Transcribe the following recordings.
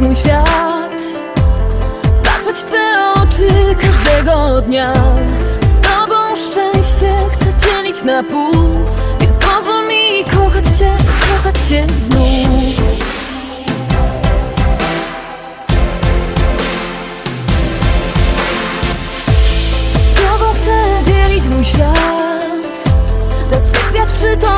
mój świat. Patrzeć w Twe oczy każdego dnia. Z Tobą szczęście chcę dzielić na pół Więc pozwól mi kochać Cię, kochać Cię znów. Z Tobą chcę dzielić mój świat Zasypiać przy Tobie,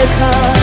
লেখা।